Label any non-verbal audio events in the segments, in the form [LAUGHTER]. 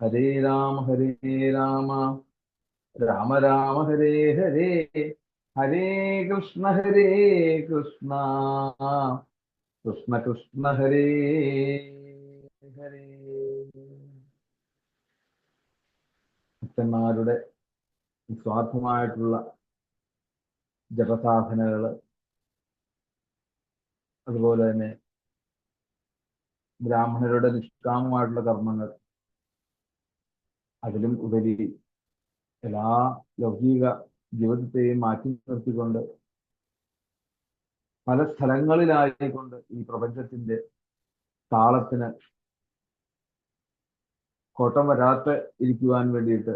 ഹരേ രാമ ഹരേ രാമ. രാമ രാമ ഹരേ ഹരേ. ഹരേ കൃഷ്ണ ഹരേ കൃഷ്ണ. കൃഷ്ണ കൃഷ്ണ ഹരേ ഹരേ. ഭക്തന്മാരുടെ സ്വാർത്ഥമായിട്ടുള്ള ജപസാധനകൾ അതുപോലെ തന്നെ ബ്രാഹ്മണരുടെ നിഷ്കാമമായിട്ടുള്ള കർമ്മങ്ങൾ. അതിലും ഉപരി എല്ലാ ലൗകിക ജീവിതത്തെയും മാറ്റി നിർത്തിക്കൊണ്ട് പല സ്ഥലങ്ങളിലായിക്കൊണ്ട് ഈ പ്രപഞ്ചത്തിന്റെ താളത്തിന് കോട്ടം വരാത്ത ഇരിക്കുവാൻ വേണ്ടിയിട്ട്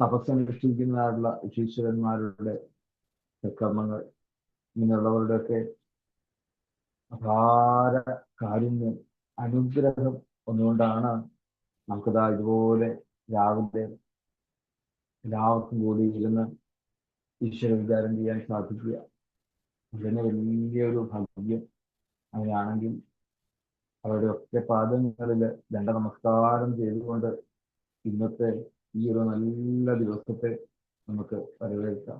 തപസ്സനുഷ്ഠിക്കുന്നതായിട്ടുള്ള ഋഷീശ്വരന്മാരുടെ കർമ്മങ്ങൾ ഇങ്ങനെയുള്ളവരുടെയൊക്കെ അപാര കാരുണ്യം അനുഗ്രഹം ഒന്നുകൊണ്ടാണ് നമുക്കിതാ ഇതുപോലെ രാവിലെ എല്ലാവർക്കും കൂടി ഇരുന്ന് ഈശ്വര വിചാരം ചെയ്യാൻ സാധിക്കുക. അതിന് വലിയൊരു ഭാഗ്യം. അങ്ങനെയാണെങ്കിൽ അവരുടെ ഒക്കെ പാദങ്ങളിൽ ദണ്ഡ നമസ്കാരം ചെയ്തുകൊണ്ട് ഇന്നത്തെ ഈ ഒരു നല്ല ദിവസത്തെ നമുക്ക് വരവേൽക്കാം.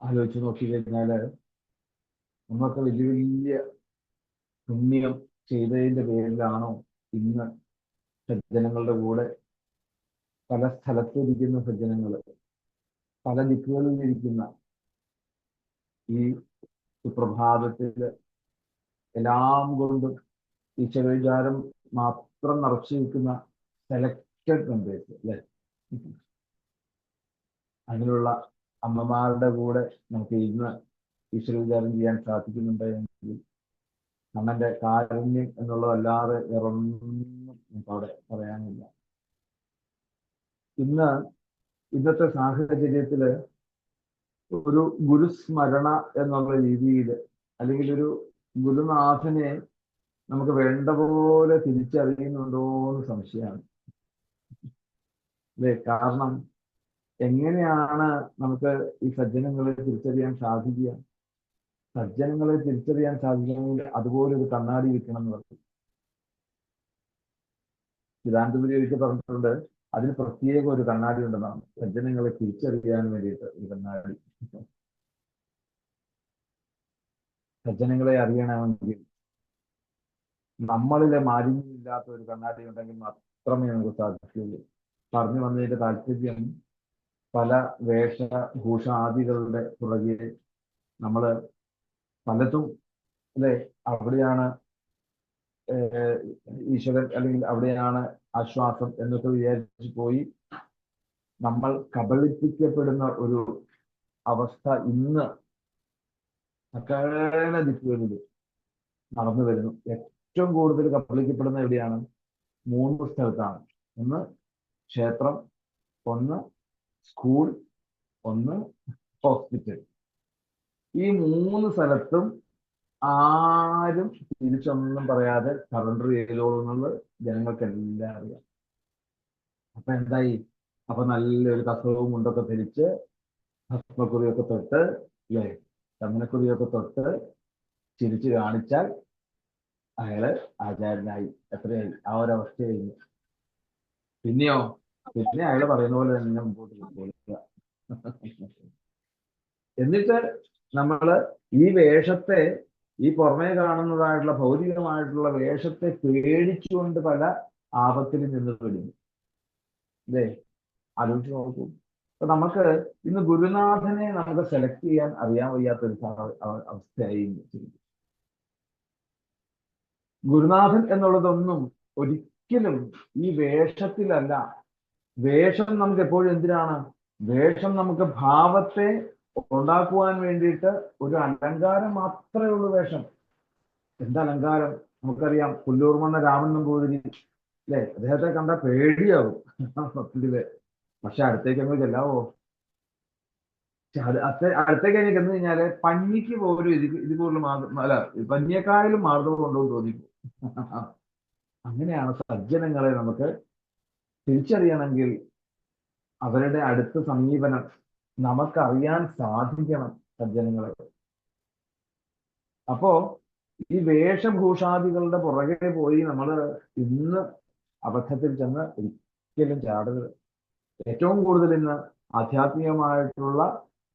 ആലോചിച്ച് നോക്കിക്കഴിഞ്ഞാൽ നമ്മളൊക്കെ വലിയ വലിയ പുണ്യം ചെയ്തതിന്റെ പേരിലാണോ ഇന്ന് സജ്ജനങ്ങളുടെ കൂടെ പല സ്ഥലത്തിരിക്കുന്ന സജ്ജനങ്ങൾ പല ദിക്കുകളിൽ ഇരിക്കുന്ന ഈ സുപ്രഭാതത്തിൽ എല്ലാം കൊണ്ടും ഈശ്വരവിചാരം മാത്രം നിറച്ചു നിൽക്കുന്ന സെലക്റ്റഡ് മെമ്പേഴ്സ് അല്ലെ? അങ്ങനെയുള്ള അമ്മമാരുടെ കൂടെ നമുക്ക് ഇന്ന് ഈശ്വരവിചാരം ചെയ്യാൻ സാധിക്കുന്നുണ്ടെങ്കിൽ കണ്ണന്റെ കാരുണ്യം എന്നുള്ളതല്ലാതെ വേറൊന്നും അവിടെ പറയാനില്ല. ഇന്ന് ഇന്നത്തെ സാഹചര്യത്തിൽ ഒരു ഗുരുസ്മരണ എന്നുള്ള രീതിയിൽ അല്ലെങ്കിൽ ഒരു ഗുരുനാഥനെ നമുക്ക് വേണ്ട പോലെ തിരിച്ചറിയുന്നുണ്ടോ എന്ന് സംശയമാണ്. അല്ലെ? കാരണം എങ്ങനെയാണ് നമുക്ക് ഈ സജ്ജനങ്ങളെ തിരിച്ചറിയാൻ സാധിക്കുക? സജ്ജനങ്ങളെ തിരിച്ചറിയാൻ സാധിക്കണമെങ്കിൽ അതുപോലെ ഒരു കണ്ണാടി വെക്കണം എന്ന് പറഞ്ഞു. സിദ്ധാന്തപുരി ഒരിക്കൽ പറഞ്ഞിട്ടുണ്ട് അതിന് പ്രത്യേക ഒരു കണ്ണാടി ഉണ്ടെന്നാണ്. സജ്ജനങ്ങളെ തിരിച്ചറിയാൻ വേണ്ടിയിട്ട് ഒരു കണ്ണാടി. സജ്ജനങ്ങളെ അറിയണമെങ്കിൽ നമ്മളിലെ മാലിന്യമില്ലാത്ത ഒരു കണ്ണാടി ഉണ്ടെങ്കിൽ മാത്രമേ നമുക്ക് സാധിക്കുകയുള്ളൂ. പറഞ്ഞു വന്നതിന്റെ താല്പര്യം പല വേഷഭൂഷാദികളുടെ പുറകെ നമ്മൾ പലതും അല്ലെ അവിടെയാണ് ഈശ്വരൻ അല്ലെങ്കിൽ അവിടെയാണ് ആശ്വാസം എന്നൊക്കെ വിചാരിച്ചു പോയി നമ്മൾ കബളിപ്പിക്കപ്പെടുന്ന ഒരു അവസ്ഥ ഇന്ന് സകല ദിക്കുകളിൽ നടന്നു വരുന്നു. ഏറ്റവും കൂടുതൽ കബളിക്കപ്പെടുന്ന എവിടെയാണ്? മൂന്ന് സ്ഥലത്താണ്. ഒന്ന് ക്ഷേത്രം ഒന്ന് സ്കൂൾ ഒന്ന് ഹോസ്പിറ്റൽ. ഈ മൂന്ന് സ്ഥലത്തും ആരും തിരിച്ചൊന്നും പറയാതെ സറണ്ടർ ചെയ്തോളൂ എന്നുള്ളത് ജനങ്ങൾക്കെല്ലാം അറിയാം. അപ്പൊ എന്തായി? അപ്പൊ നല്ലൊരു കസവും മുണ്ടൊക്കെ ധരിച്ച് ഭസ്മക്കുറിയൊക്കെ തൊട്ട് അല്ലേ ചന്ദനക്കുറിയൊക്കെ തൊട്ട് ചിരിച്ചു കാണിച്ചാൽ അയാൾ ആചാരനായി. എത്രയായി? ആ ഒരവസ്ഥ കഴിഞ്ഞു. പിന്നെയോ? പിന്നെ അയാൾ പറയുന്ന പോലെ തന്നെ മുമ്പോട്ട് പോവുക എന്നിട്ട് നമ്മൾ ഈ വേഷത്തെ ഈ പുറമേ കാണുന്നതായിട്ടുള്ള ഭൗതികമായിട്ടുള്ള വേഷത്തെ പേടിച്ചുകൊണ്ട് പല ആപത്തിൽ നിന്ന് വിടുന്നു അല്ലേ? ആലോചിച്ച് നോക്കൂ. അപ്പൊ നമുക്ക് ഇന്ന് ഗുരുനാഥനെ നമുക്ക് സെലക്ട് ചെയ്യാൻ അറിയാൻ വയ്യാത്ത ഒരു അവസ്ഥയായി ഗുരുനാഥൻ എന്നുള്ളതൊന്നും ഒരിക്കലും ഈ വേഷത്തിലല്ല. വേഷം നമുക്ക് എപ്പോഴും എന്തിനാണ്? വേഷം നമുക്ക് ഭാവത്തെ ഉണ്ടാക്കുവാൻ വേണ്ടിയിട്ട് ഒരു അലങ്കാരം മാത്രമേ ഉള്ളൂ വേഷം. എന്തലങ്കാരം നമുക്കറിയാം പുല്ലൂർമണ്ണ രാമൻ നമ്പൂതിരി. അല്ലെ? അദ്ദേഹത്തെ കണ്ട പേടിയാവും. പക്ഷെ അടുത്തേക്ക് അങ്ങ് ചെല്ലാവോ? അടുത്തേക്ക് അങ്ങ് ചെന്ന് കഴിഞ്ഞാൽ പഞ്ഞിക്ക് പോലും ഇത് ഇത് കൂടുതൽ അല്ല പഞ്ഞിയെക്കാളും മാർഗം കൊണ്ടുപോകും തോന്നിക്കും അങ്ങനെയാണ് സജ്ജനങ്ങളെ നമുക്ക് തിരിച്ചറിയണമെങ്കിൽ അവരുടെ അടുത്ത സമീപനം നമുക്കറിയാൻ സാധിക്കണം സജ്ജനങ്ങളെ. അപ്പോ ഈ വേഷഭൂഷാദികളുടെ പുറകെ പോയി നമ്മൾ ഇന്ന് അബദ്ധത്തിൽ ചെന്ന് ഒരിക്കലും ചാടരുത്. ഏറ്റവും കൂടുതൽ ഇന്ന് ആധ്യാത്മികമായിട്ടുള്ള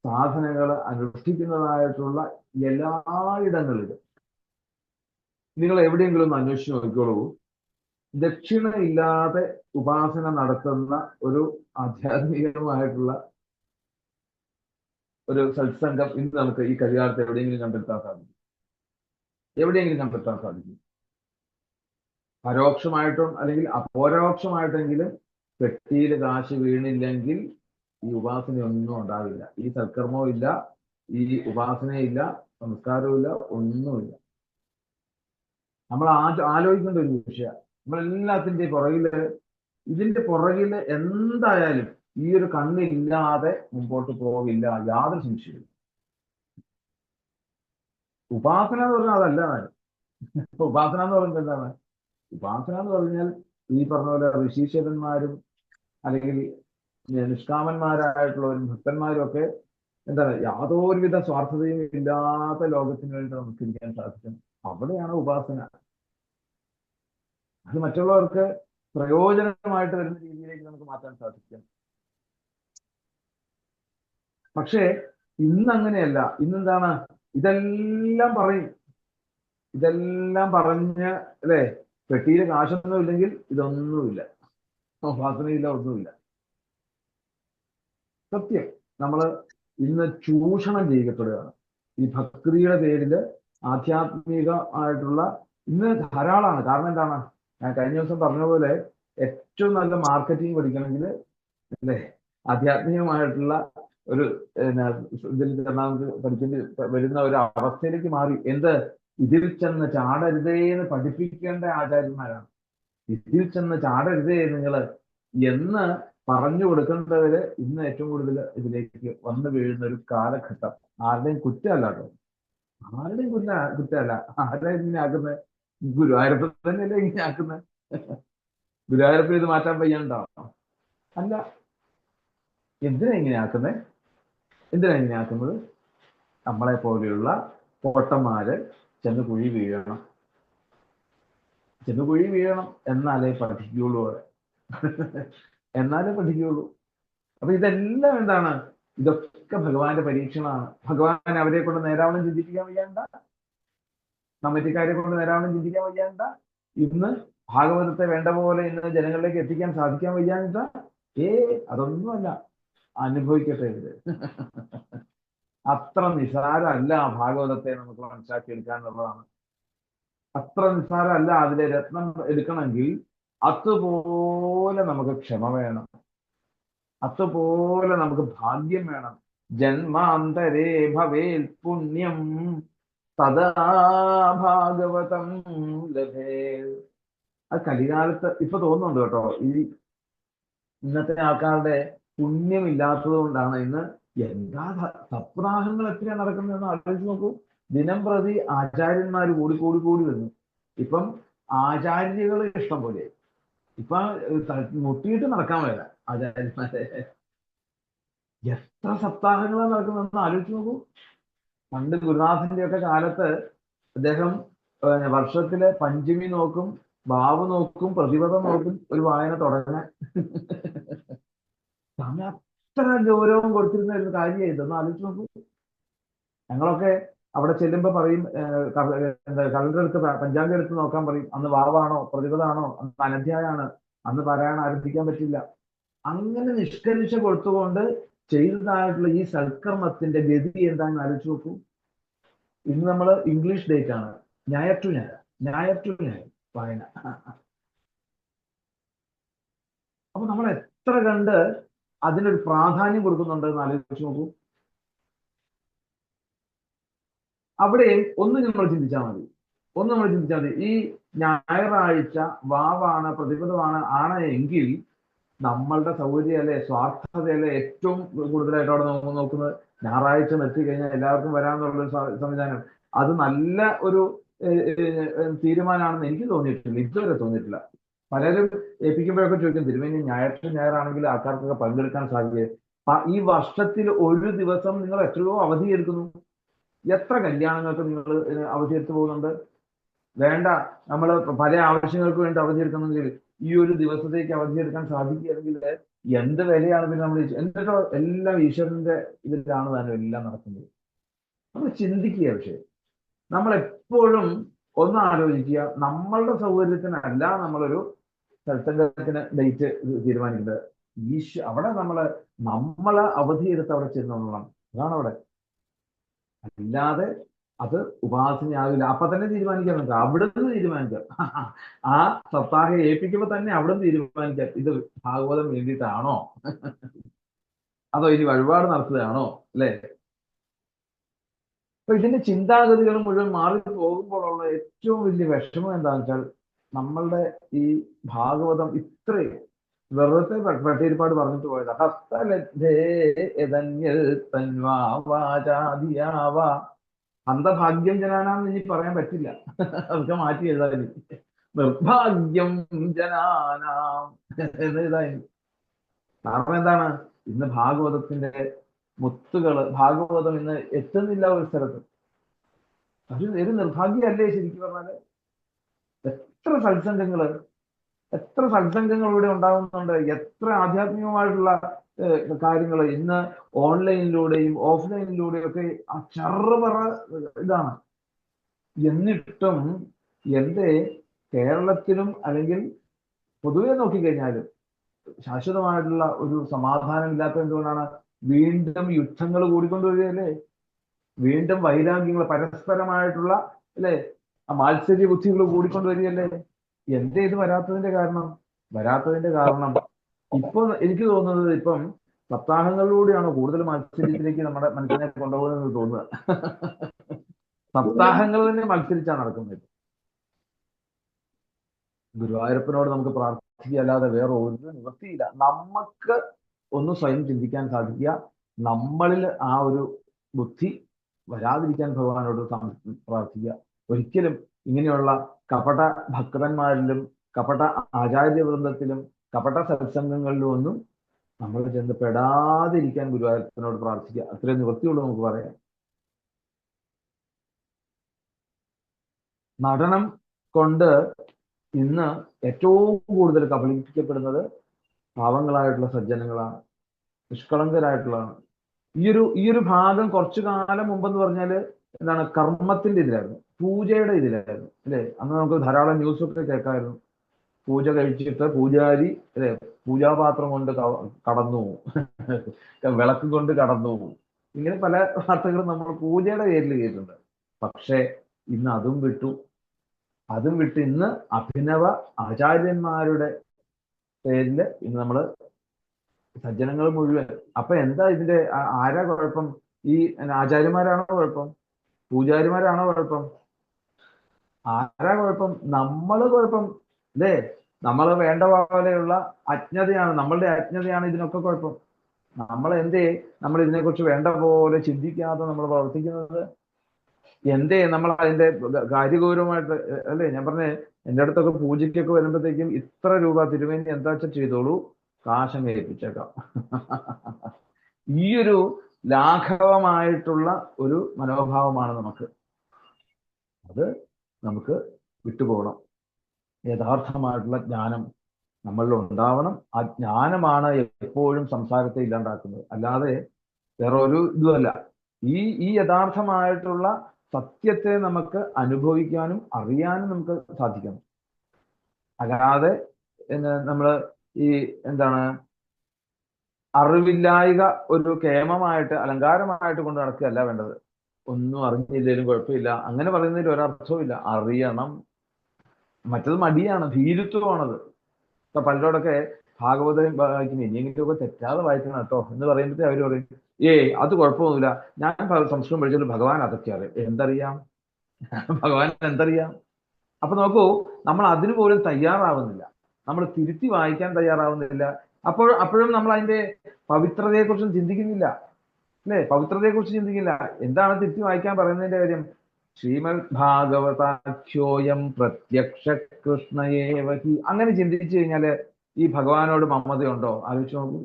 സാധനങ്ങൾ അനുഷ്ഠിക്കുന്നതായിട്ടുള്ള എല്ലായിടങ്ങളിലും. നിങ്ങൾ എവിടെയെങ്കിലും ഒന്ന് അന്വേഷിച്ച് നോക്കിക്കോളൂ. ദക്ഷിണ ഇല്ലാതെ ഉപാസന നടത്തുന്ന ഒരു ആധ്യാത്മികമായിട്ടുള്ള ഒരു സത്സംഗം ഇന്ന് നമുക്ക് ഈ കരികാലത്ത് എവിടെയെങ്കിലും കണ്ടെത്താൻ സാധിക്കും? എവിടെയെങ്കിലും കണ്ടെത്താൻ സാധിക്കും? പരോക്ഷമായിട്ടും അല്ലെങ്കിൽ അപരോക്ഷമായിട്ടെങ്കിലും പെട്ടിയിൽ കാശ് വീണില്ലെങ്കിൽ ഈ ഉപാസനയൊന്നും ഉണ്ടാവില്ല. ഈ സൽക്കർമ്മവും ഇല്ല ഈ ഉപാസനയില്ല സംസ്കാരവും ഇല്ല ഒന്നുമില്ല നമ്മൾ ആ ആലോചിക്കേണ്ട ഒരു വിഷയം നമ്മളെല്ലാത്തിന്റെ പുറകിൽ ഇതിന്റെ പുറകിൽ എന്തായാലും ഈ ഒരു കണ്ണില്ലാതെ മുമ്പോട്ട് പോകില്ല യാതൊരു സംശയവും ഉപാസന എന്ന് പറഞ്ഞാൽ അതല്ല ഉപാസന എന്ന് പറയുന്നത് എന്താണ്? ഉപാസന എന്ന് പറഞ്ഞാൽ ഈ പറഞ്ഞ പോലെ ഋഷീശ്വരന്മാരും അല്ലെങ്കിൽ നിഷ്കാമന്മാരായിട്ടുള്ളവരും ഭക്തന്മാരും ഒക്കെ എന്താണ് യാതൊരുവിധ സ്വാർത്ഥതയും ഇല്ലാത്ത ലോകത്തിന് വേണ്ടി നമസ്കരിക്കാൻ സാധിക്കും. അവിടെയാണ് ഉപാസന. അത് മറ്റുള്ളവർക്ക് പ്രയോജനമായിട്ട് വരുന്ന രീതിയിലേക്ക് നമുക്ക് മാറ്റാൻ സാധിക്കും. പക്ഷേ ഇന്ന് അങ്ങനെയല്ല ഇന്നെന്താണ്? ഇതെല്ലാം പറയും. ഇതെല്ലാം പറഞ്ഞ് അല്ലേ? പെട്ടിയിൽ കാശൊന്നും ഇല്ലെങ്കിൽ ഇതൊന്നുമില്ല. ഉപാസനയില്ല ഒന്നുമില്ല. സത്യം. നമ്മൾ ഇന്ന് ചൂഷണം ചെയ്യപ്പെടുകയാണ്. ഈ ഭക്തിയുടെ പേരിൽ ആധ്യാത്മിക ആയിട്ടുള്ള ഇന്ന് ധാരാളമാണ് കാരണം എന്താണ്? ഞാൻ കഴിഞ്ഞ ദിവസം പറഞ്ഞ പോലെ ഏറ്റവും നല്ല മാർക്കറ്റിംഗ് പഠിക്കണമെങ്കിൽ അല്ലേ? ആധ്യാത്മികമായിട്ടുള്ള ഒരു ഇതിൽ നമുക്ക് പഠിക്കേണ്ടി വരുന്ന ഒരു അവസ്ഥയിലേക്ക് മാറി. എന്ത്? ഇതിൽ ചെന്ന് ചാടരുതേ എന്ന് പഠിപ്പിക്കേണ്ട ആചാര്യന്മാരാണ്. ഇതിൽ ചെന്ന് ചാടരുതേ നിങ്ങൾ എന്ന് പറഞ്ഞു കൊടുക്കേണ്ടവര് ഇന്ന് ഏറ്റവും കൂടുതൽ ഇതിലേക്ക് വന്നു വീഴുന്ന ഒരു കാലഘട്ടം. ആരുടെയും കുറ്റമല്ല കേട്ടോ ആരുടെയും കുറ്റ കുറ്റമല്ല. ആരുടെ ഇങ്ങനെ ആക്കുന്നത് ഗുരുവായൂരപ്പൻ തന്നെയല്ലേ ഇങ്ങനെ ആക്കുന്നത് ഗുരുവായൂരപ്പ് ഇത് മാറ്റാൻ പയ്യണ്ടോ അല്ല. എന്തിനാ ഇങ്ങനെ ആക്കുന്നത് എന്തിനാ ഇങ്ങനെ ആക്കുന്നത്? നമ്മളെ പോലെയുള്ള പൊട്ടന്മാര് ചെന്ന് കുഴി വീഴണം. ചെന്ന് കുഴി വീഴണം എന്നാലേ പഠിക്കുകയുള്ളൂ എന്നാലേ പഠിക്കുകയുള്ളൂ അപ്പൊ ഇതെല്ലാം എന്താണ്? ഇതൊക്കെ ഭഗവാന്റെ പരീക്ഷണമാണ്. ഭഗവാൻ അവരെ കൊണ്ട് നേരാവണം ചിന്തിപ്പിക്കാൻ വയ്യാണ്ട? നമ്മറ്റിക്കാരെ കൊണ്ട് നേരാവണം ചിന്തിക്കാൻ വയ്യാണ്ട? ഇന്ന് ഭാഗവതത്തെ വേണ്ട പോലെ ഇന്ന് ജനങ്ങളിലേക്ക് എത്തിക്കാൻ സാധിക്കാൻ വയ്യാണ്ട? ഏ അതൊന്നുമല്ല. അനുഭവിക്കട്ടെ ഇത്. അത്ര നിസാരമല്ല ഭാഗവതത്തെ നമുക്ക് മനസ്സിലാക്കിയെടുക്കാൻ എന്നുള്ളതാണ് അത്ര നിസാരമല്ല അതിലെ രത്നം എടുക്കണമെങ്കിൽ അതുപോലെ നമുക്ക് ക്ഷമ വേണം. അതുപോലെ നമുക്ക് ഭാഗ്യം വേണം. ജന്മാന്തരേ ഭവേൽ പുണ്യം. തഥാ ഭാഗവതം ലഭേ. അത് കലികാലത്ത് ഇപ്പൊ തോന്നുന്നുണ്ട് കേട്ടോ. ഈ ഇന്നത്തെ ആൾക്കാരുടെ പുണ്യമില്ലാത്തത് കൊണ്ടാണ് ഇന്ന് എന്താ സപ്രാഹങ്ങൾ എത്രയാണ് നടക്കുന്നതെന്ന് ആലോചിച്ച് നോക്കൂ. ദിനം പ്രതി ആചാര്യന്മാർ കൂടി കൂടി കൂടി വരുന്നു ഇപ്പം ആചാര്യകൾ ഇഷ്ടം പോലെ. ഇപ്പൊ മുട്ടിയിട്ട് നടക്കാൻ വരില്ല ആചാര്യന്മാരെ. എത്ര സപ്താഹങ്ങളാണ് നടക്കുന്നതെന്ന് ആലോചിച്ച് നോക്കൂ. പണ്ട് ഗുരുനാഥന്റെ ഒക്കെ കാലത്ത് അദ്ദേഹം വർഷത്തിലെ പഞ്ചമി നോക്കും ഭാവ് നോക്കും പ്രതിപദം നോക്കും ഒരു വായന തുടങ്ങാൻ. സമയം അത്ര ഗൗരവം കൊടുത്തിരുന്ന ഒരു കാര്യമായി. ഇതൊന്ന് ആലോചിച്ച് നോക്കൂ. ഞങ്ങളൊക്കെ അവിടെ ചെല്ലുമ്പോൾ പറയും എന്താ കലണ്ടർ എടുത്ത് പഞ്ചാംഗം എടുത്ത് നോക്കാൻ പറയും. അന്ന് വാവാണോ പ്രതിപതാണോ അന്ന് അനധ്യായാണ് അന്ന് പാരായണം ആരംഭിക്കാൻ പറ്റില്ല. അങ്ങനെ നിഷ്കരിച്ച കൊടുത്തുകൊണ്ട് ചെയ്തതായിട്ടുള്ള ഈ സൽക്കർമ്മത്തിന്റെ ഗതി എന്താണെന്ന് ആലോചിച്ച് നോക്കൂ. ഇന്ന് നമ്മൾ ഇംഗ്ലീഷ് ഡേറ്റ് ആണ്. ഞായർ ടു ഞായർ. ഞായർ ടു ഞായർ. വായന. അപ്പൊ നമ്മൾ എത്ര കണ്ട് അതിനൊരു പ്രാധാന്യം കൊടുക്കുന്നുണ്ട് എന്ന് ആലോചിച്ച് നോക്കൂ. അവിടെ ഒന്ന് നമ്മൾ ചിന്തിച്ചാൽ മതി. ഒന്ന് നമ്മൾ ചിന്തിച്ചാൽ മതി. ഈ ഞായറാഴ്ച വാവാണ് പ്രതിബദ്ധമാണ് ആണ് എങ്കിൽ നമ്മളുടെ സൗകര്യമല്ലേ സ്വാർത്ഥതയല്ലേ ഏറ്റവും കൂടുതലായിട്ട് അവിടെ നോക്കുന്നത്? ഞായറാഴ്ച നിർത്തി കഴിഞ്ഞാൽ എല്ലാവർക്കും വരാമെന്നുള്ളൊരു സംവിധാനം. അത് നല്ല ഒരു തീരുമാനമാണെന്ന് എനിക്ക് തോന്നിയിട്ടില്ല. ഇതുവരെ തോന്നിയിട്ടില്ല. പലരും ഏൽപ്പിക്കുമ്പോഴൊക്കെ ചോദിക്കും തിരുമേനി ഞായറാഴ്ച ഞായറാണെങ്കിൽ ആൾക്കാർക്കൊക്കെ പങ്കെടുക്കാൻ സാധിക്കുക ഈ വർഷത്തിൽ ഒരു ദിവസം നിങ്ങൾ എത്രയോ അവധി എടുക്കുന്നു എത്ര കല്യാണങ്ങൾക്ക് നിങ്ങൾ അവധി എടുത്തു പോകുന്നുണ്ട്? വേണ്ട നമ്മൾ പല ആവശ്യങ്ങൾക്ക് വേണ്ടി അവധി എടുക്കുന്നെങ്കിൽ ഈ ഒരു ദിവസത്തേക്ക് അവധി എടുക്കാൻ സാധിക്കുകയാണെങ്കിൽ എന്ത് വിലയാണ് പിന്നെ നമ്മൾ എന്നിട്ടോ എല്ലാം ഈശ്വരന്റെ ഇതിലാണ് തന്നെ എല്ലാം നടക്കുന്നത്? നമ്മൾ ചിന്തിക്കുക പക്ഷേ നമ്മൾ എപ്പോഴും ഒന്ന് ആലോചിക്കുക. നമ്മളുടെ സൗകര്യത്തിനല്ല നമ്മളൊരു സത്സംഗത്തിന് ഡേറ്റ് തീരുമാനിക്കുന്നത്. ഈശ് അവിടെ നമ്മൾ നമ്മളെ അവധി എടുത്ത് അവിടെ ചെന്നോളണം. അതാണ് അവിടെ. അല്ലാതെ അത് ഉപാസനയാകില്ല അപ്പൊ തന്നെ തീരുമാനിക്കാൻ നമുക്ക്. അവിടെ നിന്ന് തീരുമാനിക്കാം. ആ സപ്താഹ ഏൽപ്പിക്കുമ്പോ തന്നെ അവിടെ നിന്ന് തീരുമാനിക്കാം. ഇത് ഭാഗവതം വേണ്ടിയിട്ടാണോ അതോ ഇനി വഴിപാട് നടത്തുകയാണോ? അല്ലേ? അപ്പൊ ഇതിന്റെ ചിന്താഗതികൾ മുഴുവൻ മാറി പോകുമ്പോഴുള്ള ഏറ്റവും വലിയ വിഷമം എന്താണെന്ന് വെച്ചാൽ നമ്മളുടെ ഈ ഭാഗവതം ഇത്രയും വെറുതെ പട്ടീരിപ്പാട് പറഞ്ഞിട്ട് പോയത്. ഹസ്തലേ അന്ധഭാഗ്യം ജനാനാന്ന് ഇനി പറയാൻ പറ്റില്ല. അതൊക്കെ മാറ്റി എഴുതാൻ നിർഭാഗ്യം ജനാനാം എന്ന് എഴുതാൻ കാരണം എന്താണ്? ഇന്ന് ഭാഗവതത്തിന്റെ മുത്തുകൾ ഭാഗവതം ഇന്ന് എത്തുന്നില്ല ഒരു സ്ഥലത്ത്. ഒരു ഒരു നിർഭാഗ്യമല്ലേ ശരിക്കും പറഞ്ഞാൽ? എത്ര സത്സംഗങ്ങൾ എത്ര സത്സംഗങ്ങൾ ഇവിടെ ഉണ്ടാകുന്നുണ്ട് എത്ര ആധ്യാത്മികമായിട്ടുള്ള കാര്യങ്ങൾ ഇന്ന് ഓൺലൈനിലൂടെയും ഓഫ്ലൈനിലൂടെയും ഒക്കെ ആ ചെറുപറ ഇതാണ്. എന്നിട്ടും എന്റെ കേരളത്തിലും അല്ലെങ്കിൽ പൊതുവെ നോക്കിക്കഴിഞ്ഞാലും ശാശ്വതമായിട്ടുള്ള ഒരു സമാധാനം ഇല്ലാത്ത എന്തുകൊണ്ടാണ്? വീണ്ടും യുദ്ധങ്ങൾ കൂടിക്കൊണ്ടുവരികയല്ലേ വീണ്ടും വൈരാഗ്യങ്ങൾ പരസ്പരമായിട്ടുള്ള അല്ലെ? മാത്സര്യ ബുദ്ധികൾ കൂടിക്കൊണ്ടുവരികയല്ലേ എന്തേ ഇത് വരാത്തതിന്റെ കാരണം? വരാത്തതിന്റെ കാരണം ഇപ്പൊ എനിക്ക് തോന്നുന്നത് ഇപ്പം സപ്താഹങ്ങളിലൂടെയാണ് കൂടുതൽ മത്സരത്തിലേക്ക് നമ്മുടെ മനസ്സിനെ കൊണ്ടുപോകുന്നത് തോന്നുക. സപ്താഹങ്ങൾ തന്നെ മത്സരിച്ചാണ് നടക്കുന്നത്. ഗുരുവായൂരപ്പനോട് നമുക്ക് പ്രാർത്ഥിക്കുക അല്ലാതെ വേറെ ഒരു നിവൃത്തിയില്ല. നമുക്ക് ഒന്ന് സ്വയം ചിന്തിക്കാൻ സാധിക്കുക. നമ്മളിൽ ആ ഒരു ബുദ്ധി വരാതിരിക്കാൻ ഭഗവാനോട് പ്രാർത്ഥിക്കുക. ഒരിക്കലും ഇങ്ങനെയുള്ള കപട ഭക്തന്മാരിലും കപട ആചാര്യവൃന്ദത്തിലും കപട സത്സംഗങ്ങളിലും ഒന്നും നമ്മൾ ചെന്ന് പെടാതിരിക്കാൻ ഗുരുവായൂരപ്പനോട് പ്രാർത്ഥിക്കുക. അത്രയും നിവൃത്തിയുള്ളൂ നമുക്ക് പറയാം നടനം കൊണ്ട് ഇന്ന് ഏറ്റവും കൂടുതൽ കബളിപ്പിക്കപ്പെടുന്നത് പാവങ്ങളായിട്ടുള്ള സജ്ജനങ്ങളാണ്. നിഷ്കളങ്കരായിട്ടുള്ളതാണ് ഈ ഒരു ഈ ഒരു ഭാഗം കുറച്ചു കാലം മുമ്പെന്ന് പറഞ്ഞാൽ എന്താണ് കർമ്മത്തിന്റെ ഇതിലായിരുന്നു. പൂജയുടെ ഇതിലായിരുന്നു. അല്ലെ? അന്ന് നമുക്ക് ധാരാളം ന്യൂസ് ഒക്കെ കേൾക്കായിരുന്നു പൂജ കഴിച്ചിട്ട് പൂജാരി അല്ലെ? പൂജാപാത്രം കൊണ്ട് കടന്നു [LAUGHS] വിളക്ക് കൊണ്ട് കടന്നു ഇങ്ങനെ പല വാർത്തകളും നമ്മൾ പൂജയുടെ പേരിൽ കേട്ടിട്ടുണ്ട്. പക്ഷേ ഇന്ന് അതും വിട്ടു. അതും വിട്ട് ഇന്ന് അഭിനവ ആചാര്യന്മാരുടെ പേരിൽ ഇന്ന് നമ്മൾ സജ്ജനങ്ങൾ മുഴുവൻ. അപ്പൊ എന്താ ഇതിന്റെ ആരാ കുഴപ്പം? ഈ ആചാര്യന്മാരാണോ കുഴപ്പം? പൂജാരിമാരാണോ കുഴപ്പം? ആരാ കുഴപ്പം? നമ്മൾ കുഴപ്പം. അല്ലേ? നമ്മൾ വേണ്ട പോലെയുള്ള അജ്ഞതയാണ് നമ്മളുടെ അജ്ഞതയാണ് ഇതിനൊക്കെ കുഴപ്പം. നമ്മൾ എന്തേ നമ്മൾ ഇതിനെക്കുറിച്ച് വേണ്ട പോലെ ചിന്തിക്കാതെ നമ്മൾ പ്രവർത്തിക്കുന്നത് എന്തേ നമ്മൾ അതിന്റെ കാര്യഗൗരവമായിട്ട് അല്ലേ? ഞാൻ പറഞ്ഞേ എന്റെ അടുത്തൊക്കെ പൂജയ്ക്കൊക്കെ വരുമ്പോഴത്തേക്കും ഇത്ര രൂപ തിരുവേണ്ടി എന്താ വെച്ചാൽ ചെയ്തോളൂ? കാശം ഏൽപ്പിച്ചേക്കാം. ഈയൊരു ലാഘവമായിട്ടുള്ള ഒരു മനോഭാവമാണ് നമുക്ക്. അത് നമുക്ക് വിട്ടുപോകണം. യഥാർത്ഥമായിട്ടുള്ള ജ്ഞാനം നമ്മളിൽ ഉണ്ടാവണം. ആ ജ്ഞാനമാണ് എപ്പോഴും സംസാരത്തെ ഇല്ലാണ്ടാക്കുന്നത്. അല്ലാതെ വേറെ ഒരു ഇതുമല്ല. ഈ ഈ യഥാർത്ഥമായിട്ടുള്ള സത്യത്തെ നമുക്ക് അനുഭവിക്കാനും അറിയാനും നമുക്ക് സാധിക്കണം. അല്ലാതെ നമ്മൾ ഈ എന്താണ് അറിവില്ലായിക ഒരു കേമമായിട്ട് അലങ്കാരമായിട്ട് കൊണ്ട് നടക്കുകയല്ല വേണ്ടത്. ഒന്നും അറിഞ്ഞില്ലെങ്കിലും കുഴപ്പമില്ല. അങ്ങനെ പറയുന്നതിൽ ഒരർത്ഥവും ഇല്ല. അറിയണം. മറ്റത് മടിയാണ്. ഭീരുത്വമാണത്. ഇപ്പൊ പലരോടൊക്കെ ഭാഗവതം വായിക്കുന്ന ഇനിയെങ്കിലുമൊക്കെ തെറ്റാതെ വായിക്കണം കേട്ടോ എന്ന് പറയുമ്പോഴത്തേ അവർ പറയും ഏ അത് കുഴപ്പമൊന്നുമില്ല. ഞാൻ സംസ്കൃതം പഠിച്ചാലും ഭഗവാൻ അതൊക്കെ അറിയാം എന്തറിയാം? [LAUGHS] ഭഗവാൻ എന്തറിയാം? അപ്പൊ നോക്കൂ നമ്മൾ അതിനു പോലും തയ്യാറാവുന്നില്ല. നമ്മൾ തിരുത്തി വായിക്കാൻ തയ്യാറാവുന്നില്ല. അപ്പോൾ അപ്പോഴും നമ്മൾ അതിന്റെ പവിത്രതയെക്കുറിച്ചും ചിന്തിക്കുന്നില്ല. അല്ലേ? പവിത്രതയെക്കുറിച്ച് ചിന്തിക്കില്ല. എന്താണ് തിരുത്തി വായിക്കാൻ പറയുന്നതിന്റെ കാര്യം? ശ്രീമദ് ഭാഗവതാഖ്യോയം പ്രത്യക്ഷ കൃഷ്ണയേവഹി. അങ്ങനെ ചിന്തിച്ചു കഴിഞ്ഞാൽ ഈ ഭഗവാനോട് മമതയുണ്ടോ ആലോചിച്ച് നോക്കൂ.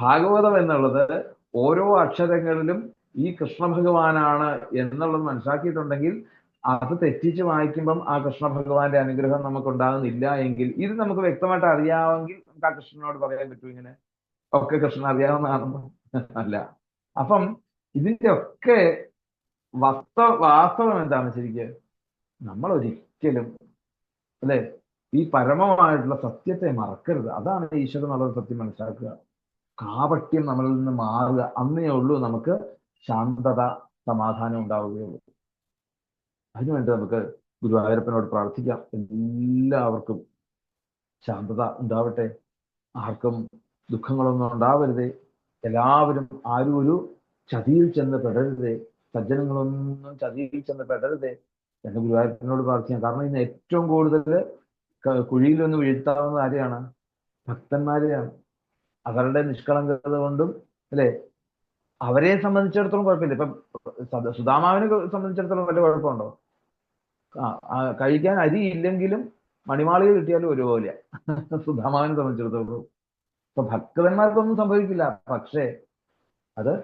ഭാഗവതം എന്നുള്ളത് ഓരോ അക്ഷരങ്ങളിലും ഈ കൃഷ്ണ ഭഗവാനാണ് എന്നുള്ളത് മനസ്സിലാക്കിയിട്ടുണ്ടെങ്കിൽ അത് തെറ്റിച്ച് വായിക്കുമ്പം ആ കൃഷ്ണ ഭഗവാന്റെ അനുഗ്രഹം നമുക്ക് ഉണ്ടാകുന്നില്ല എങ്കിൽ ഇത് നമുക്ക് വ്യക്തമായിട്ട് അറിയാമെങ്കിൽ നമുക്ക് ആ കൃഷ്ണനോട് പറയാൻ പറ്റും ഇങ്ങനെ. ഒക്കെ കൃഷ്ണൻ അറിയാവുന്നതാണെന്ന് അല്ല. അപ്പം ഇതിന്റെ ഒക്കെ വസ്ത വാസ്തവം എന്താണ് ശരിക്ക്? നമ്മൾ ഒരിക്കലും അല്ലെ? ഈ പരമമായിട്ടുള്ള സത്യത്തെ മറക്കരുത്. അതാണ് ഈശ്വരൻ എന്നുള്ളത് സത്യം മനസ്സിലാക്കുക. കാപട്യം നമ്മളിൽ നിന്ന് മാറുക. അന്നേ ഉള്ളൂ നമുക്ക് ശാന്തത സമാധാനം ഉണ്ടാവുകയുള്ളൂ. അതിനുവേണ്ടി നമുക്ക് ഗുരുവായൂരപ്പനോട് പ്രാർത്ഥിക്കാം. എല്ലാവർക്കും ശാന്തത ഉണ്ടാവട്ടെ. ആർക്കും ദുഃഖങ്ങളൊന്നും ഉണ്ടാവരുതേ. എല്ലാവരും ആരും ഒരു ചതിയിൽ ചെന്ന് പെടരുതേ. സജ്ജനങ്ങളൊന്നും ചതിയിൽ ചെന്ന് പെടരുതേ. എന്ന് ഗുരുവായൂരപ്പനോട് പ്രാർത്ഥിക്കാം. കാരണം ഇന്ന് ഏറ്റവും കൂടുതൽ കുഴിയിലൊന്ന് വീഴ്ത്താവുന്ന ആരെയാണ് ഭക്തന്മാരെയാണ്. അവരുടെ നിഷ്കളങ്കത കൊണ്ടും അല്ലെ? അവരെ സംബന്ധിച്ചിടത്തോളം കുഴപ്പമില്ല. ഇപ്പൊ സുധാമാവിനെ സംബന്ധിച്ചിടത്തോളം വല്ല കുഴപ്പമുണ്ടോ? ആ, കഴിക്കാൻ അരി ഇല്ലെങ്കിലും മണിമാളിക കിട്ടിയാലും ഒരുപോലെ സുധാമാവിനെ സംബന്ധിച്ചിടത്തോളം. ഇപ്പൊ ഭക്തന്മാർക്കൊന്നും സംഭവിക്കില്ല. പക്ഷേ അത്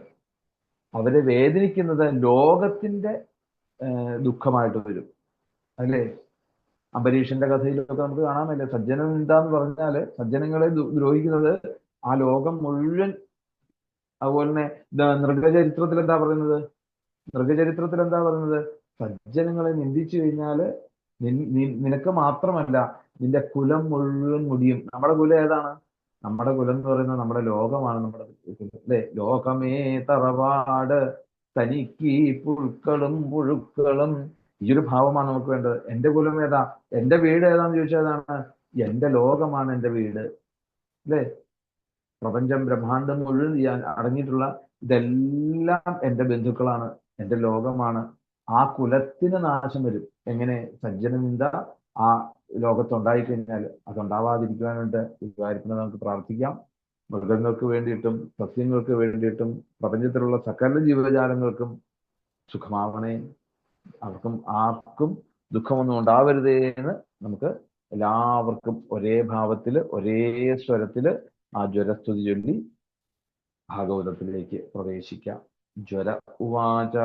അവരെ വേദനിക്കുന്നത് ലോകത്തിന്റെ ദുഃഖമായിട്ട് വരും. അല്ലേ? അംബരീഷന്റെ കഥയിലൊക്കെ നമുക്ക് കാണാമല്ലേ? സജ്ജനൻ എന്താന്ന് പറഞ്ഞാൽ സജ്ജനങ്ങളെ ദ്രോഹിക്കുന്നത് ആ ലോകം മുഴുവൻ അതുപോലെ തന്നെ നൃഗചരിത്രത്തിൽ എന്താ പറയുന്നത്? നൃഗചരിത്രത്തിൽ എന്താ പറയുന്നത്? സജ്ജനങ്ങളെ നിന്ദിച്ചു കഴിഞ്ഞാൽ നിനക്ക് മാത്രമല്ല നിന്റെ കുലം മുഴുവൻ മുടിയും. നമ്മുടെ കുലം ഏതാണ്? നമ്മുടെ കുലം എന്ന് പറയുന്നത് നമ്മുടെ ലോകമാണ് നമ്മുടെ അല്ലെ? ലോകമേ തറവാട് തനിക്ക് പുഴുക്കളും പുഴുക്കളും ഈ ഒരു ഭാവമാണ് നമുക്ക് വേണ്ടത്. എന്റെ കുലം ഏതാ? എന്റെ വീട് ഏതാന്ന് ചോദിച്ചാൽ ഏതാണ് എന്റെ ലോകമാണ് എന്റെ വീട്. അല്ലേ? പ്രപഞ്ചം ബ്രഹ്മാണ്ടം മുഴുവൻ ചെയ്യാൻ അടങ്ങിയിട്ടുള്ള ഇതെല്ലാം എന്റെ ബന്ധുക്കളാണ്. എന്റെ ലോകമാണ്. ആ കുലത്തിന് നാശം വരും. എങ്ങനെ? സജ്ജനനിന്ദ ആ ലോകത്തുണ്ടായി കഴിഞ്ഞാൽ അതുണ്ടാവാതിരിക്കുവാനായിട്ട് വിചാരിക്കുന്നത് നമുക്ക് പ്രാർത്ഥിക്കാം. മൃഗങ്ങൾക്ക് വേണ്ടിയിട്ടും സസ്യങ്ങൾക്ക് വേണ്ടിയിട്ടും പ്രപഞ്ചത്തിലുള്ള സകല ജീവജാലങ്ങൾക്കും സുഖമാവണേ. അവർക്കും ആർക്കും ദുഃഖമൊന്നും ഉണ്ടാവരുതേ എന്ന് നമുക്ക് എല്ലാവർക്കും ഒരേ ഭാവത്തിൽ ഒരേ സ്വരത്തിൽ ആ ജ്വരസ്തുതി ചൊല്ലി ഭാഗവതത്തിലേക്ക് പ്രവേശിക്കാം. ജ്വര ഉവാച.